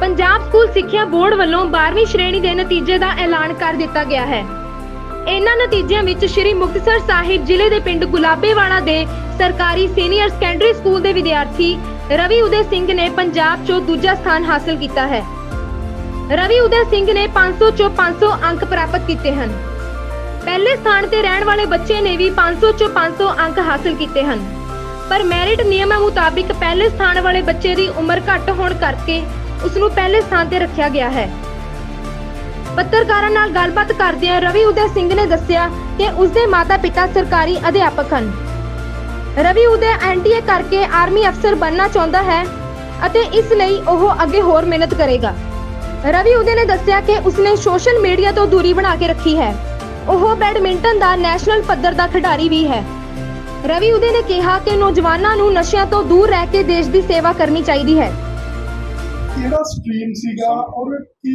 Punjab school ਸਿੱਖਿਆ board ਵੱਲੋਂ 12ਵੀਂ ਸ਼੍ਰੇਣੀ ਦੇ ਨਤੀਜੇ ਦਾ ਐਲਾਨ ਕਰ ਦਿੱਤਾ ਗਿਆ ਹੈ। ਇਹਨਾਂ ਨਤੀਜਿਆਂ ਵਿੱਚ ਸ਼੍ਰੀ ਮੁਕਤਸਰ ਸਾਹਿਬ ਜ਼ਿਲ੍ਹੇ ਦੇ ਪਿੰਡ ਗੁਲਾਬੇਵਾਲਾ ਦੇ ਸਰਕਾਰੀ ਸੀਨੀਅਰ ਸੈਕੰਡਰੀ ਸਕੂਲ ਦੇ ਵਿਦਿਆਰਥੀ ਰਵੀ ਉਦੇ ਸਿੰਘ ਨੇ ਪੰਜਾਬ 'ਚੋਂ ਦੂਜਾ ਸਥਾਨ ਹਾਸਲ ਕੀਤਾ ਹੈ। ਰਵੀ ਉਦੇ ਸਿੰਘ ਨੇ 500 ਚੋਂ 500 ਅੰਕ ਪ੍ਰਾਪਤ ਕੀਤੇ ਹਨ। ਪਹਿਲੇ ਸਥਾਨ ਤੇ ਰਹਿਣ ਵਾਲੇ ਬੱਚੇ ਨੇ ਵੀ 500 ਚੋਂ 500 ਅੰਕ ਹਾਸਲ ਕੀਤੇ ਹਨ। ਪਰ ਮੈਰਿਟ ਨਿਯਮਾਂ ਮੁਤਾਬਿਕ ਪਹਿਲੇ ਸਥਾਨ ਵਾਲੇ ਬੱਚੇ ਦੀ ਉਮਰ ਘੱਟ ਹੋਣ ਕਰਕੇ ਉਸ ਨੂੰ ਪਹਿਲੇ ਸਥਾਨ ਤੇ ਰੱਖਿਆ ਗਿਆ ਹੈ। ਪੱਤਰਕਾਰਾਂ ਨਾਲ ਗੱਲਬਾਤ ਕਰਦਿਆਂ ਰਵੀ ਉਦੇ ਸਿੰਘ ਨੇ ਦੱਸਿਆ ਕਿ ਉਸ ਦੇ ਮਾਤਾ-ਪਿਤਾ ਸਰਕਾਰੀ ਅਧਿਆਪਕ ਹਨ। ਰਵੀ ਉਦੇ ਐਨਟੀਏ ਕਰਕੇ ਆਰਮੀ ਅਫਸਰ ਬਣਨਾ ਚਾਹੁੰਦਾ ਹੈ ਅਤੇ ਇਸ ਲਈ ਉਹ ਅੱਗੇ ਹੋਰ ਮਿਹਨਤ ਕਰੇਗਾ। ਰਵੀ ਉਦੇ ਨੇ ਦੱਸਿਆ ਕਿ ਉਸਨੇ ਸੋਸ਼ਲ ਮੀਡੀਆ ਤੋਂ ਦੂਰੀ ਬਣਾ ਕੇ ਰੱਖੀ ਹੈ। ਉਹ ਬੈਡਮਿੰਟਨ ਦਾ ਨੈਸ਼ਨਲ ਪੱਧਰ ਦਾ ਖਿਡਾਰੀ ਵੀ ਹੈ। ਰਵੀ ਉਦੇ ਨੇ ਕਿਹਾ ਕਿ ਨੌਜਵਾਨਾਂ ਨੂੰ ਨਸ਼ਿਆਂ ਤੋਂ ਦੂਰ ਰਹਿ ਕੇ ਦੇਸ਼ ਦੀ ਸੇਵਾ ਕਰਨੀ ਚਾਹੀਦੀ ਹੈ। ਕਿਹੜਾ ਸਟ੍ਰੀਮ ਸੀਗਾ ਔਰ ਕੀ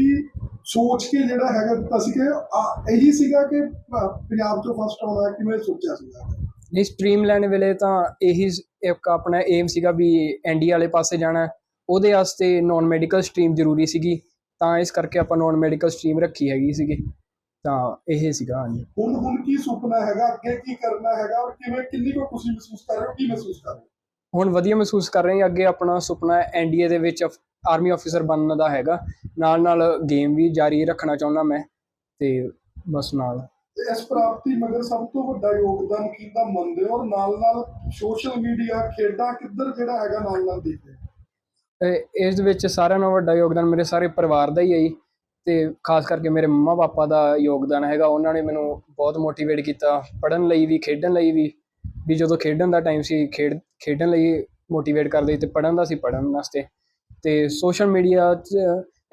ਸੋਚ ਕੇ ਜਿਹੜਾ ਹੈਗਾ ਦਿੱਤਾ ਸੀ ਕਿ ਇਹੀ ਸੀਗਾ ਕਿ ਪੰਜਾਬ ਤੋਂ ਫਸਟ ਆਉਣਾ ਕਿਵੇਂ ਸੋਚਿਆ ਸੀਗਾ? ਨਹੀਂ ਸਟਰੀਮ ਲੈਣ ਵੇਲੇ ਤਾਂ ਇਹੀ ਇੱਕ ਆਪਣਾ ਏਮ ਸੀਗਾ ਵੀ ਐਨਡੀ ਵਾਲੇ ਪਾਸੇ ਜਾਣਾ। ਉਹਦੇ ਵਾਸਤੇ ਨਾਨ ਮੈਡੀਕਲ ਸਟਰੀਮ ਜ਼ਰੂਰੀ ਸੀਗੀ ਤਾਂ ਇਸ ਕਰਕੇ ਆਪਾਂ ਨਾਨ ਮੈਡੀਕਲ ਸਟਰੀਮ ਰੱਖੀ ਹੈਗੀ ਸੀਗੀ। ਤਾਂ ਇਹ ਸੀਗਾ ਹਾਂਜੀ। ਹੁਣ ਹੁਣ ਕੀ ਸੁਪਨਾ ਹੈਗਾ ਅੱਗੇ ਕੀ ਕਰਨਾ ਹੈਗਾ ਔਰ ਕਿਵੇਂ ਕਿੰਨੀ ਕੁ ਖੁਸ਼ੀ ਮਹਿਸੂਸ ਕਰ ਰਹੇ ਹੋ ਕੀ ਮਹਿਸੂਸ ਕਰ ਰਹੇ ਹੋ? ਹੁਣ ਵਧੀਆ ਮਹਿਸੂਸ ਕਰ ਰਹੇ ਹਾਂ ਅੱਗੇ ਆਪਣਾ ਸੁਪਨਾ ਐਨਡੀਏ ਦੇ ਵਿੱਚ ਆਰਮੀ ਆਫੀਸਰ ਬਣਨ ਦਾ ਹੈਗਾ। ਨਾਲ ਨਾਲ ਗੇਮ ਵੀ ਜਾਰੀ ਰੱਖਣਾ ਚਾਹੁੰਦਾ ਮੈਂ ਤੇ ਬਸ ਨਾਲ। ਇਸ ਪ੍ਰਾਪਤੀ ਮਗਰ ਸਭ ਤੋਂ ਵੱਡਾ ਯੋਗਦਾਨ ਕਿਹਦਾ ਮੰਨਦੇ ਹੋ? ਔਰ ਨਾਲ ਨਾਲ ਸੋਸ਼ਲ ਮੀਡੀਆ ਖੇਡਾਂ ਕਿੱਧਰ ਜਿਹੜਾ ਹੈਗਾ ਨਾਲ ਨਾਲ ਦੇਖਦੇ ਇਸ ਦੇ ਵਿੱਚ ਸਾਰਿਆਂ ਨਾਲੋਂ ਵੱਡਾ ਯੋਗਦਾਨ ਮੇਰੇ ਸਾਰੇ ਪਰਿਵਾਰ ਦਾ ਹੀ ਹੈ ਜੀ। ਤੇ ਖਾਸ ਕਰਕੇ ਮੇਰੇ ਮੰਮਾ ਪਾਪਾ ਦਾ ਯੋਗਦਾਨ ਹੈਗਾ। ਉਹਨਾਂ ਨੇ ਮੈਨੂੰ ਬਹੁਤ ਮੋਟੀਵੇਟ ਕੀਤਾ ਪੜ੍ਹਨ ਲਈ ਵੀ ਖੇਡਣ ਲਈ ਵੀ। ਵੀ ਜਦੋਂ ਖੇਡਣ ਦਾ ਟਾਈਮ ਸੀ ਖੇਡ ਖੇਡਣ ਲਈ ਮੋਟੀਵੇਟ ਕਰਦੇ ਤੇ ਪੜ੍ਹਨ ਦਾ ਸੀ ਪੜ੍ਹਨ ਵਾਸਤੇ। ਤੇ ਸੋਸ਼ਲ ਮੀਡੀਆ 'ਚ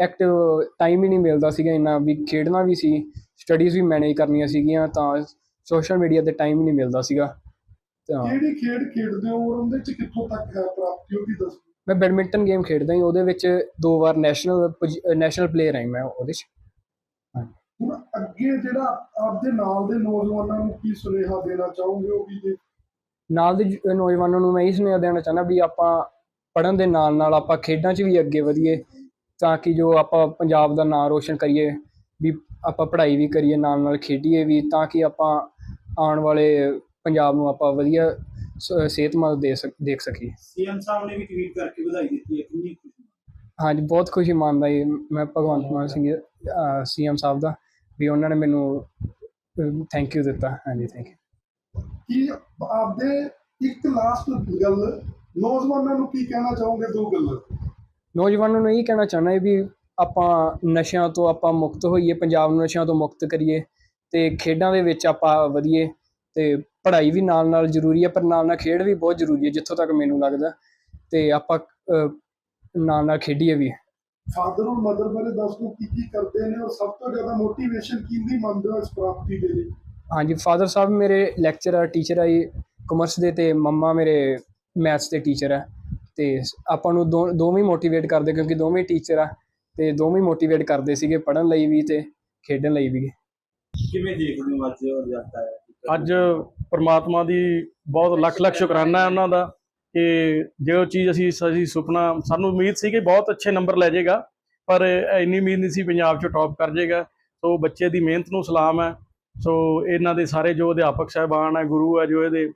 ਐਕਟਿਵ ਟਾਈਮ ਹੀ ਨਹੀਂ ਮਿਲਦਾ ਸੀਗਾ ਇੰਨਾ ਵੀ ਖੇਡਣਾ ਵੀ ਸੀ ਸਟੱਡੀਜ਼ ਵੀ ਮੈਨੇਜ ਕਰਨੀਆਂ ਸੀਗੀਆਂ ਤਾਂ ਸੋਸ਼ਲ ਮੀਡੀਆ ਤੇ ਟਾਈਮ ਹੀ ਨਹੀਂ ਮਿਲਦਾ ਸੀਗਾ। ਤਾਂ ਕਿਹੜੀ ਖੇਡ ਖੇਡਦੇ ਹੋ ਔਰ ਉਹਦੇ ਚ ਕਿੱਥੋਂ ਤੱਕ ਹੈ ਪ੍ਰਾਪਤੀ ਉਹਦੀ ਦੱਸੋ? ਮੈਂ ਬੈਡਮਿੰਟਨ ਗੇਮ ਖੇਡਦਾ ਹਾਂ ਉਹਦੇ ਵਿੱਚ ਦੋ ਵਾਰ ਨੈਸ਼ਨਲ ਨੈਸ਼ਨਲ ਪਲੇਅਰ ਹਾਂ ਮੈਂ ਉਹਦੇ 'ਚ। ਹੁਣ ਅੱਗੇ ਜਿਹੜਾ ਆਪਦੇ ਨਾਲ ਦੇ ਨੌਜਵਾਨਾਂ ਨੂੰ ਕੀ ਸੁਨੇਹਾ ਦੇਣਾ ਚਾਹੋਗੇ ਉਹ ਵੀ ਨਾਲ ਦੇ ਨੌਜਵਾਨਾਂ ਨੂੰ ਮੈਂ ਇਹ ਸੁਨੇਹਾ ਦੇਣਾ ਚਾਹੁੰਦਾ ਵੀ ਆਪਾਂ ਪੜ੍ਹਨ ਦੇ ਨਾਲ ਨਾਲ ਆਪਾਂ ਖੇਡਾਂ 'ਚ ਵੀ ਅੱਗੇ ਵਧੀਏ ਤਾਂ ਕਿ ਜੋ ਆਪਾਂ ਪੰਜਾਬ ਦਾ ਨਾਮ ਰੋਸ਼ਨ ਕਰੀਏ ਵੀ ਆਪਾਂ ਪੜ੍ਹਾਈ ਵੀ ਕਰੀਏ ਨਾਲ ਨਾਲ ਖੇਡੀਏ ਵੀ ਤਾਂ ਕਿ ਆਪਾਂ ਆਉਣ ਵਾਲੇ ਪੰਜਾਬ ਨੂੰ ਆਪਾਂ ਵਧੀਆ ਸਿਹਤਮੰਦ ਦੇ ਦੇਖ ਸਕੀਏ। ਸੀਐਮ ਸਾਹਿਬ ਨੇ ਵੀ ਟਵੀਟ ਕਰਕੇ ਵਧਾਈ ਦਿੱਤੀ ਹੈ ਕਿੰਨੀ ਖੁਸ਼ੀ ਹਾਂਜੀ ਬਹੁਤ ਖੁਸ਼ੀ ਮੰਨਦਾ ਜੀ ਮੈਂ ਭਗਵੰਤ ਮਾਨ ਸਿੰਘ ਸੀਐਮ ਸਾਹਿਬ ਦਾ ਵੀ ਉਹਨਾਂ ਨੇ ਮੈਨੂੰ ਥੈਂਕ ਯੂ ਦਿੱਤਾ। ਹਾਂਜੀ ਥੈਂਕ ਯੂ ਕੀ ਆਪਦੇ ਇੱਕ ਲਾਸਟ ਗੱਲ ਨੌਜਵਾਨਾਂ ਨੂੰ ਕੀ ਕਹਿਣਾ ਚਾਹੋਗੇ ਦੋ ਗੱਲਾਂ? ਨੌਜਵਾਨਾਂ ਨੂੰ ਇਹ ਕਹਿਣਾ ਚਾਹੁੰਦਾ ਹੈ ਵੀ ਆਪਾਂ ਨਸ਼ਿਆਂ ਤੋਂ ਆਪਾਂ ਮੁਕਤ ਹੋਈਏ ਪੰਜਾਬ ਨੂੰ ਨਸ਼ਿਆਂ ਤੋਂ ਮੁਕਤ ਕਰੀਏ ਤੇ ਖੇਡਾਂ ਦੇ ਵਿੱਚ ਆਪਾਂ ਵਧੀਏ ਤੇ ਪੜ੍ਹਾਈ ਵੀ ਨਾਲ ਨਾਲ ਜ਼ਰੂਰੀ ਹੈ ਪਰ ਨਾਲ ਨਾਲ ਖੇਡ ਵੀ ਬਹੁਤ ਜ਼ਰੂਰੀ ਹੈ ਜਿੱਥੋਂ ਤੱਕ ਮੈਨੂੰ ਲੱਗਦਾ ਤੇ ਆਪਾਂ ਨਾਲ ਨਾਲ ਖੇਡੀਏ ਵੀ। ਫਾਦਰ ਔਰ ਮਦਰ ਬਾਰੇ ਦੱਸ ਦਿਓ ਕੀ ਕੀ ਕਰਦੇ ਨੇ ਔਰ ਸਭ ਤੋਂ ਜ਼ਿਆਦਾ ਮੋਟੀਵੇਸ਼ਨ ਕਿੰਦੀ ਮੰਨਦੇ ਹੋ ਇਸ ਪ੍ਰਾਪਤੀ ਦੇ ਲਈ? ਹਾਂਜੀ ਫਾਦਰ ਸਾਹਿਬ ਮੇਰੇ ਲੈਕਚਰਰ ਟੀਚਰ ਆ ਜੀ ਕਮਰਸ ਦੇ ਤੇ ਮੰਮਾ ਮੇਰੇ ਮੈਥਸ ਦੇ ਟੀਚਰ ਆ। ਤੇ ਆਪਾਂ ਨੂੰ ਦੋ ਦੋਵੇਂ ਮੋਟੀਵੇਟ ਕਰਦੇ ਕਿਉਂਕਿ ਦੋਵੇਂ ਟੀਚਰ ਆ ਤੇ ਦੋਵੇਂ ਮੋਟੀਵੇਟ ਕਰਦੇ ਸੀਗੇ ਪੜ੍ਹਨ ਲਈ ਵੀ ਤੇ ਖੇਡਣ ਲਈ ਵੀ। ਕਿਵੇਂ ਦੇਖਦੇ ਹੋ ਅੱਜ ਉਹ ਰਿਜ਼ਲਟ ਆਇਆ ਅੱਜ ਪ੍ਰਮਾਤਮਾ ਦੀ ਬਹੁਤ ਲੱਖ ਲੱਖ ਸ਼ੁਕਰਾਨਾ ਹੈ ਉਹਨਾਂ ਦਾ ਕਿ ਜੋ ਚੀਜ਼ ਅਸੀਂ ਅਸੀਂ ਸੁਪਨਾ ਸਾਨੂੰ ਉਮੀਦ ਸੀ ਕਿ ਬਹੁਤ ਅੱਛੇ ਨੰਬਰ ਲੈ ਜਾਏਗਾ ਪਰ ਇੰਨੀ ਉਮੀਦ ਨਹੀਂ ਸੀ ਪੰਜਾਬ 'ਚ ਟੌਪ ਕਰ ਜਾਏਗਾ। ਸੋ ਬੱਚੇ ਦੀ ਮਿਹਨਤ ਨੂੰ ਸਲਾਮ ਹੈ। ਸੋ ਇਹਨਾਂ ਦੇ ਸਾਰੇ ਜੋ ਅਧਿਆਪਕ ਸਾਹਿਬਾਨ ਹੈ ਗੁਰੂ ਹੈ ਜੋ ਇਹਦੇ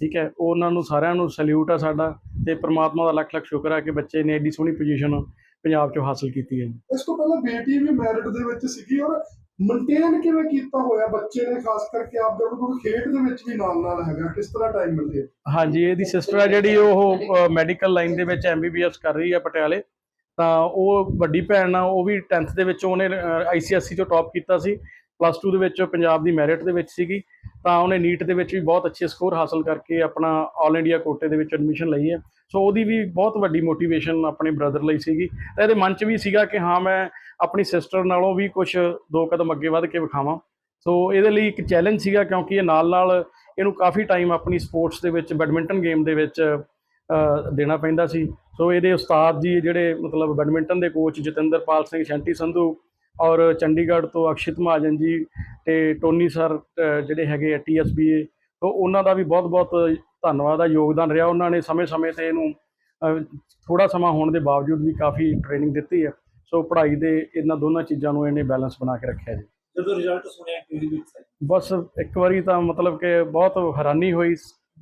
ਠੀਕ ਹੈ ਉਹ ਉਹਨਾਂ ਨੂੰ ਸਾਰਿਆਂ ਨੂੰ ਸੈਲੂਟ ਹੈ ਸਾਡਾ ਤੇ ਪ੍ਰਮਾਤਮਾ ਦਾ ਲੱਖ ਲੱਖ ਸ਼ੁਕਰ ਹੈ ਕਿ ਬੱਚੇ ਨੇ ਐਡੀ ਸੋਹਣੀ ਪੋਜੀਸ਼ਨ ਪੰਜਾਬ 'ਚੋਂ ਹਾਸਲ ਕੀਤੀ ਹੈ ਜੀ। ਇਸ ਤੋਂ ਪਹਿਲਾਂ ਬੇਟੀ ਵੀ ਮੈਰਿਟ ਦੇ ਵਿੱਚ ਸੀਗੀ ਔਰ ਮੇਨਟੇਨ ਕਿਵੇਂ ਕੀਤਾ ਹੋਇਆ ਬੱਚੇ ਨੇ? ਖਾਸ ਕਰਕੇ ਆਪ ਦਾ ਕੋਈ ਖੇਡ ਦੇ ਵਿੱਚ ਵੀ ਨਾਲ ਨਾਲ ਹੈਗਾ ਕਿਸ ਤਰ੍ਹਾਂ ਟਾਈਮ ਮਿਲਦੇ ਹਾਂਜੀ ਇਹਦੀ ਸਿਸਟਰ ਹੈ ਜਿਹੜੀ ਉਹ ਮੈਡੀਕਲ ਲਾਈਨ ਦੇ ਵਿੱਚ ਐਮਬੀਬੀਐਸ ਕਰ ਰਹੀ ਹੈ ਪਟਿਆਲੇ। ਤਾਂ ਉਹ ਵੱਡੀ ਭੈਣ ਆ ਉਹ ਵੀ 10th ਦੇ ਵਿੱਚ ਉਹਨੇ ਆਈਸੀਐਸਸੀ ਤੋਂ ਟੌਪ ਕੀਤਾ ਸੀ। ਪਲੱਸ 2 ਦੇ ਵਿੱਚ ਪੰਜਾਬ ਦੀ ਮੈਰਿਟ ਦੇ ਵਿੱਚ ਸੀਗੀ, ਤਾਂ ਉਹਨੇ ਨੀਟ ਦੇ ਵਿੱਚ ਵੀ ਬਹੁਤ ਅੱਛੇ ਸਕੋਰ ਹਾਸਲ ਕਰਕੇ ਆਪਣਾ ਆਲ ਇੰਡੀਆ ਕੋਟੇ ਦੇ ਵਿੱਚ ਐਡਮਿਸ਼ਨ ਲਈ ਹੈ। ਸੋ ਉਹਦੀ ਵੀ ਬਹੁਤ ਵੱਡੀ ਮੋਟੀਵੇਸ਼ਨ ਆਪਣੇ ਬ੍ਰਦਰ ਲਈ ਸੀਗੀ। ਤਾਂ ਇਹਦੇ ਮਨ 'ਚ ਵੀ ਸੀਗਾ ਕਿ ਹਾਂ, ਮੈਂ ਆਪਣੀ ਸਿਸਟਰ ਨਾਲੋਂ ਵੀ ਕੁਝ ਦੋ ਕਦਮ ਅੱਗੇ ਵੱਧ ਕੇ ਵਿਖਾਵਾਂ। ਸੋ ਇਹਦੇ ਲਈ ਇੱਕ ਚੈਲੰਜ ਸੀਗਾ ਕਿਉਂਕਿ ਇਹ ਨਾਲ ਨਾਲ ਇਹਨੂੰ ਕਾਫੀ ਟਾਈਮ ਆਪਣੀ ਸਪੋਰਟਸ ਦੇ ਵਿੱਚ ਬੈਡਮਿੰਟਨ ਗੇਮ ਦੇ ਵਿੱਚ ਦੇਣਾ ਪੈਂਦਾ ਸੀ। ਸੋ ਇਹਦੇ ਉਸਤਾਦ ਜੀ, ਜਿਹੜੇ ਮਤਲਬ ਬੈਡਮਿੰਟਨ ਦੇ ਕੋਚ ਜਤਿੰਦਰਪਾਲ ਸਿੰਘ ਸ਼ੈਂਟੀ ਸੰਧੂ ਔਰ ਚੰਡੀਗੜ੍ਹ ਤੋਂ ਅਕਸ਼ਿਤ ਮਹਾਜਨ ਜੀ ਤੇ ਟੋਨੀ ਸਰ ਜਿਹੜੇ ਹੈਗੇ ਆ ਟੀਐਸਬੀਏ ਸੋ ਉਹਨਾਂ ਦਾ ਵੀ ਬਹੁਤ-ਬਹੁਤ ਧੰਨਵਾਦ ਆ ਯੋਗਦਾਨ ਰਿਹਾ। ਉਹਨਾਂ ਨੇ ਸਮੇਂ-ਸਮੇਂ ਤੇ ਇਹਨੂੰ ਥੋੜਾ ਸਮਾਂ ਹੋਣ ਦੇ ਬਾਵਜੂਦ ਵੀ ਕਾਫੀ ਟ੍ਰੇਨਿੰਗ ਦਿੱਤੀ ਹੈ ਸੋ ਪੜ੍ਹਾਈ ਦੇ ਇਹਨਾਂ ਦੋਨਾਂ ਚੀਜ਼ਾਂ ਨੂੰ ਇਹਨੇ ਬੈਲੈਂਸ ਬਣਾ ਕੇ ਰੱਖਿਆ ਜੀ। ਜਦੋਂ ਰਿਜ਼ਲਟ ਸੁਣਿਆ ਕਿਹਦੀ ਵਿੱਚ ਬਸ ਇੱਕ ਵਾਰੀ ਤਾਂ ਮਤਲਬ ਕਿ ਬਹੁਤ ਹੈਰਾਨੀ ਹੋਈ।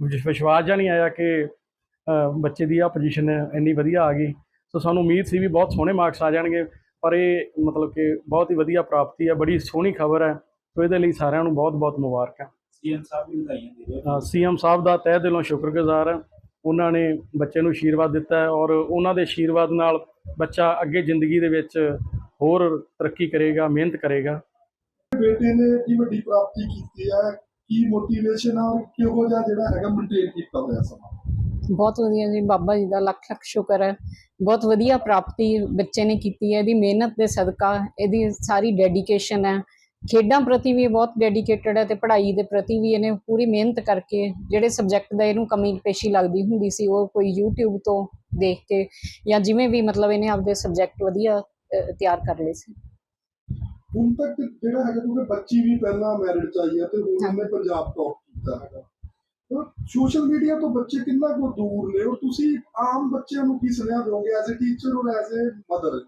ਵਿਸ਼- ਵਿਸ਼ਵਾਸ ਜਿਹਾ ਨਹੀਂ ਆਇਆ ਕਿ ਬੱਚੇ ਦੀ ਆ ਪੋਜੀਸ਼ਨ ਇੰਨੀ ਵਧੀਆ ਆ ਗਈ। ਸੋ ਸਾਨੂੰ ਉਮੀਦ ਸੀ ਵੀ ਬਹੁਤ ਸੋਹਣੇ ਮਾਰਕਸ ਆ ਜਾਣਗੇ। ਪਰ ਇਹ ਮਤਲਬ ਕਿ ਬਹੁਤ ਹੀ ਵਧੀਆ ਪ੍ਰਾਪਤੀ ਹੈ ਬੜੀ ਸੋਹਣੀ ਖਬਰ ਹੈ। ਸੋ ਇਹਦੇ ਲਈ ਸਾਰਿਆਂ ਨੂੰ ਬਹੁਤ ਬਹੁਤ ਮੁਬਾਰਕਾਂ। ਸੀਐਮ ਸਾਹਿਬ ਵੀ ਵਧਾਈਆਂ ਦੇ ਰਹੇ ਸੀਐਮ ਸਾਹਿਬ ਦਾ ਤਹਿ ਦਿਲੋਂ ਸ਼ੁਕਰਗੁਜ਼ਾਰ ਹਾਂ। ਉਹਨਾਂ ਨੇ ਬੱਚੇ ਨੂੰ ਆਸ਼ੀਰਵਾਦ ਦਿੱਤਾ ਹੈ ਔਰ ਉਹਨਾਂ ਦੇ ਆਸ਼ੀਰਵਾਦ ਨਾਲ ਬੱਚਾ ਅੱਗੇ ਜ਼ਿੰਦਗੀ ਦੇ ਵਿੱਚ ਹੋਰ ਤਰੱਕੀ ਕਰੇਗਾ ਮਿਹਨਤ ਕਰੇਗਾ। ਬੇਟੇ ਨੇ ਕੀ ਵੱਡੀ ਪ੍ਰਾਪਤੀ ਕੀਤੀ ਹੈ? ਕੀ ਮੋਟੀਵੇਸ਼ਨ ਆ? ਔਰ ਕਿਹੋ ਜਿਹਾ ਜਿਹੜਾ ਹੈਗਾ ਮੇਨਟੇਨ ਕੀਤਾ ਹੋਇਆ ਸਮਾਂ? ਬਹੁਤ ਵਧੀਆ ਜੀ ਬਾਬਾ ਜੀ ਦਾ ਲੱਖ ਲੱਖ ਸ਼ੁਕਰ ਹੈ। ਬਹੁਤ ਵਧੀਆ ਪ੍ਰਾਪਤੀ ਬੱਚੇ ਨੇ ਕੀਤੀ ਹੈ ਇਹਦੀ ਮਿਹਨਤ ਦੇ ਸਦਕਾ ਇਹਦੀ ਸਾਰੀ ਡੈਡੀਕੇਸ਼ਨ ਹੈ। ਖੇਡਾਂ ਪ੍ਰਤੀ ਵੀ ਬਹੁਤ ਡੈਡੀਕੇਟਡ ਹੈ ਤੇ ਪੜ੍ਹਾਈ ਦੇ ਪ੍ਰਤੀ ਵੀ ਇਹਨੇ ਪੂਰੀ ਮਿਹਨਤ ਕਰਕੇ ਜਿਹੜੇ ਸਬਜੈਕਟ ਦਾ ਇਹਨੂੰ ਕਮੀ ਪੇਸ਼ੀ ਲੱਗਦੀ ਹੁੰਦੀ ਸੀ ਉਹ ਕੋਈ YouTube ਤੋਂ ਦੇਖ ਕੇ ਜਾਂ ਜਿਵੇਂ ਵੀ ਮਤਲਬ ਇਹਨੇ ਆਪਦੇ ਸਬਜੈਕਟ ਵਧੀਆ ਤਿਆਰ ਕਰ ਲਏ ਸੀ। ਹੁਣ ਤੱਕ ਜਿਹੜਾ ਹੈਗਾ ਕਿਉਂਕਿ ਬੱਚੀ ਵੀ ਪਹਿਲਾਂ ਮੈਰਿਟ ਚ ਆਈ ਹੈ ਤੇ ਹੁਣ ਉਹਨੇ ਪੰਜਾਬ ਟੌਪ ਕੀਤਾ ਹੈਗਾ। ਸੋਸ਼ਲ ਮੀਡੀਆ ਤੋਂ ਬੱਚੇ ਕਿੰਨਾ ਕੁ ਦੂਰ ਨੇ? ਔਰ ਤੁਸੀਂ ਆਮ ਬੱਚਿਆਂ ਨੂੰ ਕੀ ਸੁਨੇਹਾ ਦਿਓਗੇ ਐਜ਼ ਅ ਟੀਚਰ ਔਰ as a mother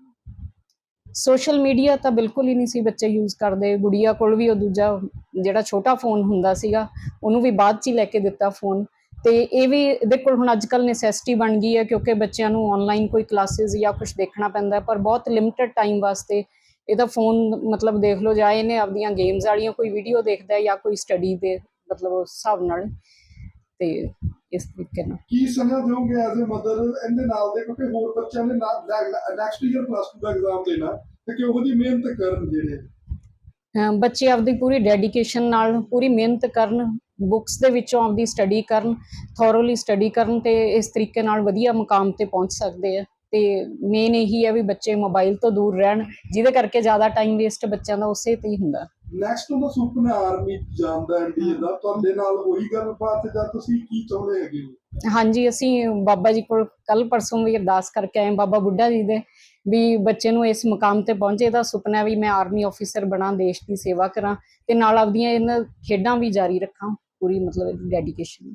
social media ਤਾਂ ਬਿਲਕੁਲ ਹੀ ਨਹੀਂ ਸੀ ਬੱਚੇ ਯੂਜ਼ ਕਰਦੇ। ਗੁੜੀਆ ਕੋਲ ਵੀ ਉਹ ਦੂਜਾ ਜਿਹੜਾ ਛੋਟਾ ਫੋਨ ਹੁੰਦਾ ਸੀਗਾ, ਉਹਨੂੰ ਵੀ ਬਾਅਦ 'ਚ ਹੀ ਲੈ ਕੇ ਦਿੱਤਾ ਫੋਨ ਤੇ ਇਹ ਵੀ ਇਹਦੇ ਕੋਲ ਹੁਣ ਅੱਜ ਨੈਸੈਸਿਟੀ ਬਣ ਗਈ ਹੈ ਕਿਉਂਕਿ ਬੱਚਿਆਂ ਨੂੰ ਆਨਲਾਈਨ ਕੋਈ ਕਲਾਸਿਸ ਜਾਂ ਕੁਝ ਦੇਖਣਾ ਪੈਂਦਾ ਪਰ ਬਹੁਤ ਲਿਮਟਿਡ ਟਾਈਮ ਵਾਸਤੇ ਇਹਦਾ ਫੋਨ ਮਤਲਬ ਦੇਖ ਲਓ, ਜਾਂ ਇਹਨੇ ਆਪਦੀਆਂ ਗੇਮਸ ਵਾਲੀਆਂ ਕੋਈ ਵੀਡੀਓ ਦੇਖਦਾ ਜਾਂ ਕੋਈ ਸਟੱਡੀ ਦੇ ਮਤਲਬ ਉਸ ਹਿਸਾਬ ਨਾਲ। ਤੇ ਇਸ ਤਰੀਕੇ ਨਾਲ। ਕੀ ਸੁਨੇਹਾ ਦਿਓਗੇ ਐਜ਼ ਅ ਮਦਰ ਇਹਦੇ ਨਾਲ ਦੇ ਕਿਉਂਕਿ ਹੋਰ ਬੱਚਿਆਂ ਨੇ ਨੈਕਸਟ ਈਅਰ ਪਲੱਸ 2 ਦਾ ਐਗਜ਼ਾਮ ਦੇਣਾ ਤੇ ਕਿਹੋ ਜਿਹੀ ਮਿਹਨਤ ਕਰਨ ਜਿਹੜੇ? ਬੱਚੇ ਆਪਦੀ ਪੂਰੀ ਡੈਡੀਕੇਸ਼ਨ ਨਾਲ ਪੂਰੀ ਮਿਹਨਤ ਕਰਨ ਬੁੱਕਸ ਦੇ ਵਿੱਚੋਂ ਆਪਦੀ ਸਟੱਡੀ ਕਰਨ ਥੋਰੋਲੀ ਸਟੱਡੀ ਕਰਨ ਤੇ ਇਸ ਤਰੀਕੇ ਨਾਲ ਵਧੀਆ ਮੁਕਾਮ ਤੇ ਪਹੁੰਚ ਸਕਦੇ ਆ। ਤੇ ਮੇਨ ਇਹੀ ਹੈ ਵੀ ਬੱਚੇ ਮੋਬਾਈਲ ਤੋਂ ਦੂਰ ਰਹਿਣ ਜਿਹਦੇ ਕਰਕੇ ਜ਼ਿਆਦਾ ਟਾਈਮ ਵੇਸਟ ਬੱਚਿਆਂ ਦਾ ਉਸੇ ਤੇ ਹੀ ਹੁੰਦਾ। ਨੈਕਸਟ ਉਹਦਾ ਸੁਪਨਾ ਆਰਮੀ ਜਾਣ ਦਾ ਦਾ, ਤੁਹਾਡੇ ਨਾਲ ਹੋਈ ਗੱਲਬਾਤ ਜਾਂ ਤੁਸੀਂ ਕੀ ਚਾਹੁੰਦੇ ਹੈਗੇ ਹੋ? ਹਾਂਜੀ, ਅਸੀਂ ਬਾਬਾ ਜੀ ਕੋਲ ਕੱਲ ਪਰਸੋਂ ਵੀ ਅਰਦਾਸ ਕਰਕੇ ਆਏ ਬਾਬਾ ਬੁੱਢਾ ਜੀ ਦੇ ਵੀ ਬੱਚੇ ਨੂੰ ਇਸ ਮੁਕਾਮ ਤੇ ਪਹੁੰਚੇ। ਦਾ ਸੁਪਨਾ ਵੀ ਮੈਂ ਆਰਮੀ ਆਫੀਸਰ ਬਣਾ, ਦੇਸ਼ ਦੀ ਸੇਵਾ ਕਰਾਂ ਤੇ ਨਾਲ ਆਪਦੀਆਂ ਇਹਨਾਂ ਖੇਡਾਂ ਵੀ ਜਾਰੀ ਰੱਖਾਂ ਪੂਰੀ ਮਤਲਬ ਡੈਡੀਕੇਸ਼ਨ